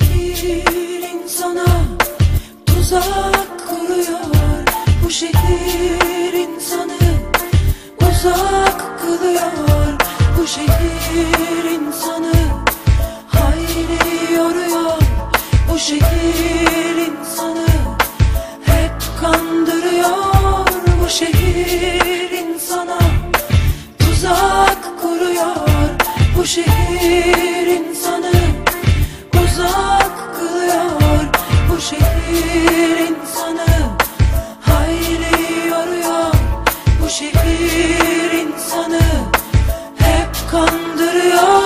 şehir insana tuzak kuruyor Bu şehir insanı uzak kılıyor. Bu şehir insanı hayli yoruyor. Bu şehir insanı hep kandırıyor. Bu şehir insana tuzak kuruyor. Bu şehir kandırıyor.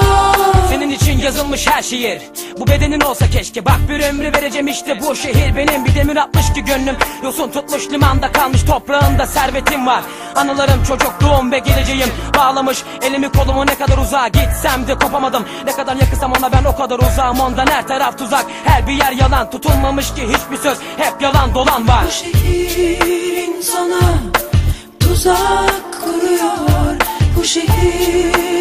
Senin için yazılmış her şiir. Bu bedenin olsa keşke. Bak bir ömrü vereceğim işte. Bu şehir benim. Bir demir atmış ki gönlüm. Yosun tutmuş limanda kalmış. Toprağında servetim var. Anılarım çocukluğum ve geleceğim. Bağlamış elimi kolumu ne kadar uzağa gitsem de kopamadım. Ne kadar yakınsam ona ben o kadar uzağım. Ondan her taraf tuzak. Her bir yer yalan. Tutulmamış ki hiçbir söz. Hep yalan dolan var. Bu şehir insana tuzak kuruyor. Bu şehir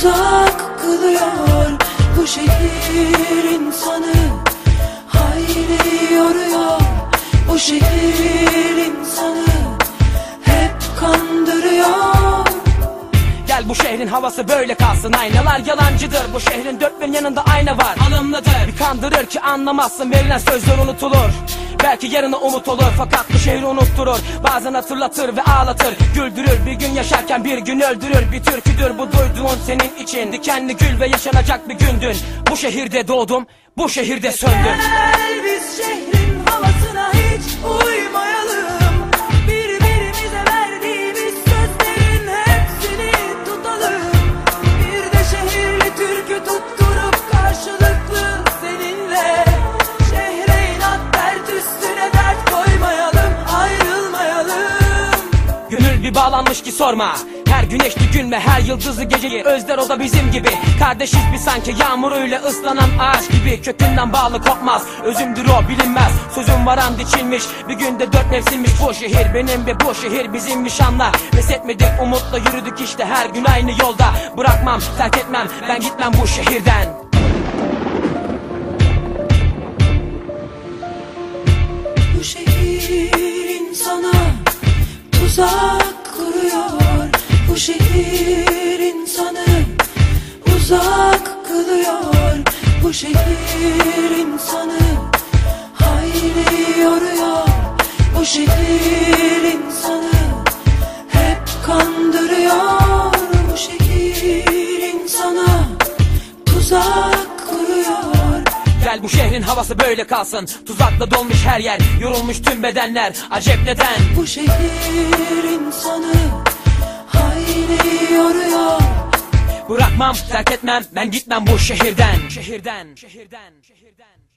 uzak kılıyor Bu şehir insanı hayli yoruyor. Bu şehir insanı hep kandırıyor. Gel bu şehrin havası böyle kalsın. Aynalar yalancıdır. Bu şehrin dört bir yanında ayna var. Alımlıdır Bir kandırır ki anlamazsın. Verilen sözler unutulur Belki yarına umut olur fakat bu şehri unutturur. Bazen hatırlatır ve ağlatır. Güldürür bir gün yaşarken bir gün öldürür. Bir türküdür bu duyduğun senin için. Dikenli gül ve yaşanacak bir gündün Bu şehirde doğdum bu şehirde söndüm. Gel biz şehrin Bir bağlanmış ki sorma. Her güneşli gün ve her yıldızlı geceyi Özler o da bizim gibi. Kardeşiz bir sanki yağmuruyla ıslanan ağaç gibi. Kökünden bağlı kopmaz Özümdür o bilinmez. Sözüm varan diçilmiş Bir günde dört mevsimmiş. Bu şehir Benim ve bu şehir bizimmiş anla Pes etmedik umutla yürüdük işte her gün aynı yolda. Bırakmam terk etmem ben gitmem bu şehirden şehir insanı uzak kılıyor. Bu şehir insanı hayli yoruyor. Bu şehir insanı hep kandırıyor. Bu şehir insana tuzak kuruyor. Gel bu şehrin havası böyle kalsın. Tuzakla dolmuş her yer Yorulmuş tüm bedenler. Acep neden? Bu şehir insanı hayli yoruyor. Bırakmam terk etmem ben gitmem bu şehirden. Şehirden Şehirden Şehirden